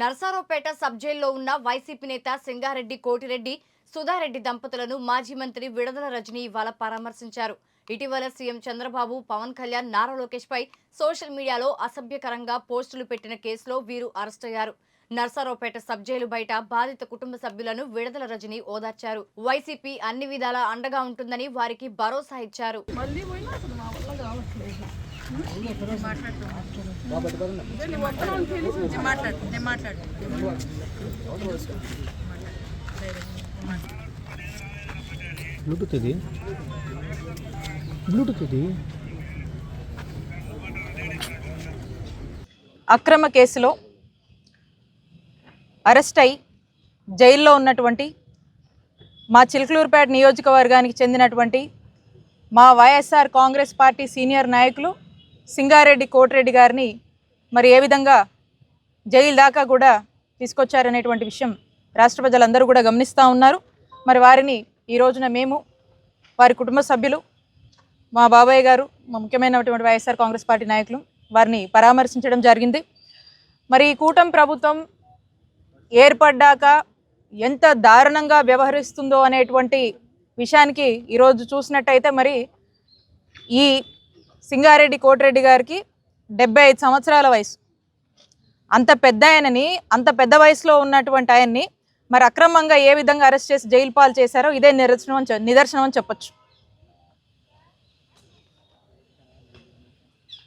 Narasaraopet sub జైల్లో ఉన్న YCP నేత సింగారెడ్డి కోటిరెడ్డి సుధారెడ్డి దంపతులను మాజీ మంత్రి విడుదల రజని ఇవాళ పరామర్శించారు. ఇటీవల సీఎం చంద్రబాబు పవన్ కళ్యాణ్ నారా లోకేష్ పై సోషల్ మీడియాలో అసభ్యకరంగా పోస్టులు పెట్టిన కేసులో వీరు అరెస్ట్ అయ్యారు. నర్సారావుపేట సబ్ జైలు బయట బాధిత కుటుంబ సభ్యులను విడుదల రజని ఓదార్చారు. వైసీపీ అన్ని విధాలా అండగా ఉంటుందని వారికి భరోసా ఇచ్చారు. బ్లూటూత్ ఇది బ్లూటూత్ ఇది అక్రమ కేసులో అరెస్ట్ అయి జైల్లో ఉన్నటువంటి మా చిలుకలూరుపేట నియోజకవర్గానికి చెందినటువంటి మా వైఎస్ఆర్ కాంగ్రెస్ పార్టీ సీనియర్ నాయకులు సింగారెడ్డి కోటిరెడ్డి గారిని మరి ఏ విధంగా జైలు దాకా కూడా తీసుకొచ్చారనేటువంటి విషయం రాష్ట్ర ప్రజలందరూ కూడా గమనిస్తూ ఉన్నారు. మరి వారిని ఈ రోజున మేము వారి కుటుంబ సభ్యులు మా బాబాయ్ గారు మా ముఖ్యమైనటువంటి వైఎస్ఆర్ కాంగ్రెస్ పార్టీ నాయకులు వారిని పరామర్శించడం జరిగింది. మరి ఈ కూటమి ప్రభుత్వం ఏర్పడ్డాక ఎంత దారుణంగా వ్యవహరిస్తుందో అనేటువంటి విషయానికి ఈరోజు చూసినట్టయితే మరి ఈ సింగారెడ్డి కోటిరెడ్డి గారికి డెబ్బై ఐదు సంవత్సరాల వయసు. అంత పెద్ద ఆయనని అంత పెద్ద వయసులో ఉన్నటువంటి ఆయన్ని మరి అక్రమంగా ఏ విధంగా అరెస్ట్ చేసి జైలు పాలు చేశారో ఇదే నిరసనం అని నిదర్శనం అని చెప్పొచ్చు.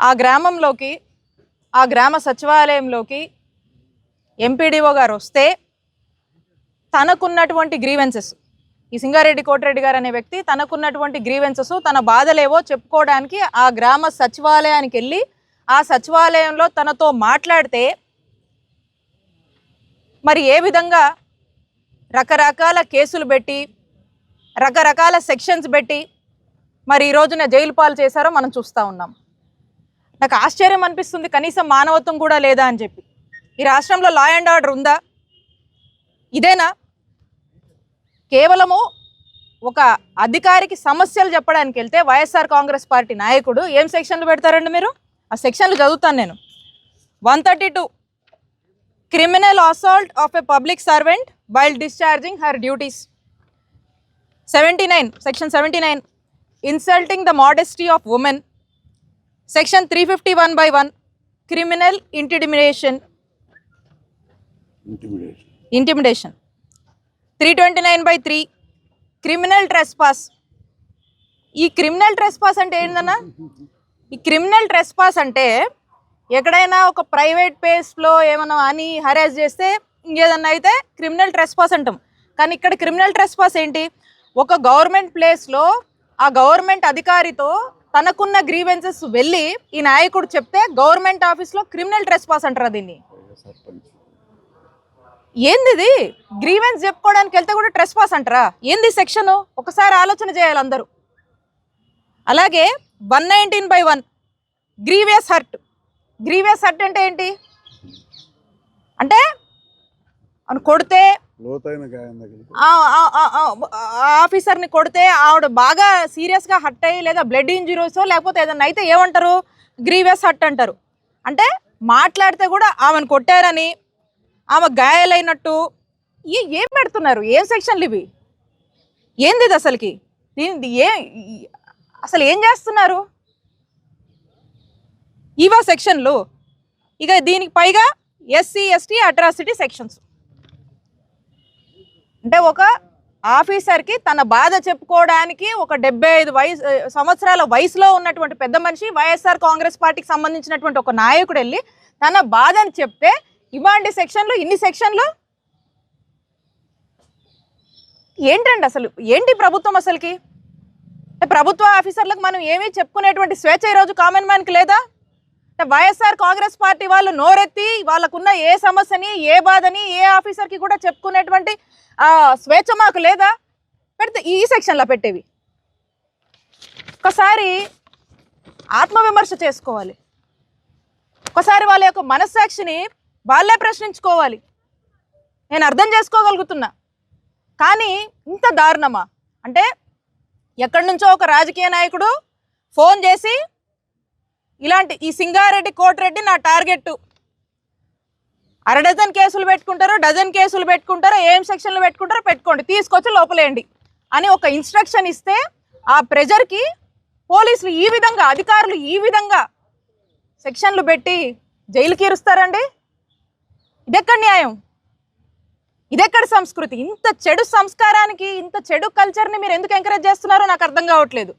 ఆ గ్రామంలోకి ఆ గ్రామ సచివాలయంలోకి ఎంపీడీఓ గారు వస్తే తనకున్నటువంటి గ్రీవెన్సెస్ ఈ సింగారెడ్డి కోటిరెడ్డి గారు అనే వ్యక్తి తనకున్నటువంటి గ్రీవెన్సెస్ తన బాధలేవో చెప్పుకోవడానికి ఆ గ్రామ సచివాలయానికి వెళ్ళి ఆ సచివాలయంలో తనతో మాట్లాడితే మరి ఏ విధంగా రకరకాల కేసులు పెట్టి రకరకాల సెక్షన్స్ పెట్టి మరి ఈ రోజున జైలు పాలు చేశారో మనం చూస్తూ ఉన్నాం. నాకు ఆశ్చర్యం అనిపిస్తుంది కనీసం మానవత్వం కూడా లేదా అని చెప్పి. ఈ రాష్ట్రంలో లా అండ్ ఆర్డర్ ఉందా? ఇదేనా? కేవలము ఒక అధికారికి సమస్యలు చెప్పడానికి వెళ్తే వైఎస్ఆర్ కాంగ్రెస్ పార్టీ నాయకుడు ఏం సెక్షన్లు పెడతారండి మీరు? ఆ సెక్షన్లు చదువుతాను నేను. One thirty two. Criminal assault of a public servant while discharging her duties. Seventy nine section seventy nine. Insulting the modesty of women. Section three fifty one by one. Criminal intimidation. Intimidation. Three twenty nine by three criminal trespass ఈ criminal trespass అంటే ఏంటన్నా ఈ criminal trespass అంటే ఎక్కడైనా ఒక private ప్లేస్లో ఏమైనా అని హరాస్ చేస్తే ఇంకేదన్నా అయితే క్రిమినల్ ట్రెస్పాస్ అంటాం. కానీ ఇక్కడ క్రిమినల్ ట్రెస్పాస్ ఏంటి? ఒక గవర్నమెంట్ ప్లేస్లో ఆ గవర్నమెంట్ అధికారితో తనకున్న గ్రీవెన్సెస్ వెళ్ళి ఈ నాయకుడు చెప్తే గవర్నమెంట్ ఆఫీస్లో క్రిమినల్ ట్రెస్పాస్ అంటారు దీన్ని? ఏంది ఇది గ్రీవెన్స్ చెప్పుకోవడానికి వెళ్తే కూడా ట్రెస్ పాస్ అంటారా? ఏంది సెక్షన్? ఒకసారి ఆలోచన చేయాలి అందరూ. అలాగే one nineteen by one grievous hurt. Grievous hurt అంటే ఏంటి? అంటే కొడితే ఆఫీసర్ని కొడితే ఆవిడ బాగా సీరియస్గా హట్ అయ్యి లేదా బ్లడ్ ఇంజురీస్ లేకపోతే ఏదన్నా అయితే ఏమంటారు? గ్రీవియస్ హట్ అంటారు. అంటే మాట్లాడితే కూడా ఆమెను కొట్టారని ఆమె గాయాలైనట్టు ఈ ఏం పెడుతున్నారు? ఏం సెక్షన్లు ఇవి? ఏంది ఇది అసలుకి? దీని ఏ అసలు ఏం చేస్తున్నారు? ఇవా సెక్షన్లు? ఇక దీనికి పైగా ఎస్సీ ఎస్టీ అట్రాసిటీ సెక్షన్స్. అంటే ఒక ఆఫీసర్కి తన బాధ చెప్పుకోవడానికి ఒక డెబ్బై ఐదు వయసు సంవత్సరాల వయసులో ఉన్నటువంటి పెద్ద మనిషి వైఎస్ఆర్ కాంగ్రెస్ పార్టీకి సంబంధించినటువంటి ఒక నాయకుడు వెళ్ళి తన బాధని చెప్తే ఇవాంటి సెక్షన్లు ఇన్ని సెక్షన్లు? ఏంటండి అసలు? ఏంటి ప్రభుత్వం అసలుకి? ప్రభుత్వ ఆఫీసర్లకు మనం ఏమీ చెప్పుకునేటువంటి స్వేచ్ఛ ఈరోజు కామన్ మ్యాన్కి లేదా? వైఎస్ఆర్ కాంగ్రెస్ పార్టీ వాళ్ళు నోరెత్తి వాళ్ళకున్న ఏ సమస్యని ఏ బాధని ఏ ఆఫీసర్కి కూడా చెప్పుకునేటువంటి స్వేచ్ఛ మాకు లేదా? పెడితే ఈ సెక్షన్లో పెట్టేవి. ఒకసారి ఆత్మవిమర్శ చేసుకోవాలి. ఒకసారి వాళ్ళ యొక్క మనస్సాక్షిని వాళ్ళే ప్రశ్నించుకోవాలి. నేను అర్థం చేసుకోగలుగుతున్నా. కానీ ఇంత దారుణమా? అంటే ఎక్కడి నుంచో ఒక రాజకీయ నాయకుడు ఫోన్ చేసి ఇలాంటి ఈ సింగారెడ్డి కోటిరెడ్డి నా టార్గెట్ అర డజన్ కేసులు పెట్టుకుంటారో డజన్ కేసులు పెట్టుకుంటారో ఏం సెక్షన్లు పెట్టుకుంటారో పెట్టుకోండి తీసుకొచ్చి లోపలేయండి అని ఒక ఇన్స్ట్రక్షన్ ఇస్తే ఆ ప్రెజర్కి పోలీసులు ఈ విధంగా అధికారులు ఈ విధంగా సెక్షన్లు పెట్టి జైలుకి ఇరుస్తారండి ఇదెక్కడ న్యాయం? ఇదెక్కడ సంస్కృతి? ఇంత చెడు సంస్కారానికి ఇంత చెడు కల్చర్ని మీరు ఎందుకు ఎంకరేజ్ చేస్తున్నారో నాకు అర్థం కావట్లేదు.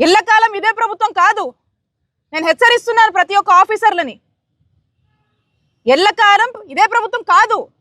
ఎల్లకాలం ఇదే ప్రభుత్వం కాదు. నేను హెచ్చరిస్తున్నాను ప్రతి ఒక్క ఆఫీసర్లని ఎల్లకాలం ఇదే ప్రభుత్వం కాదు.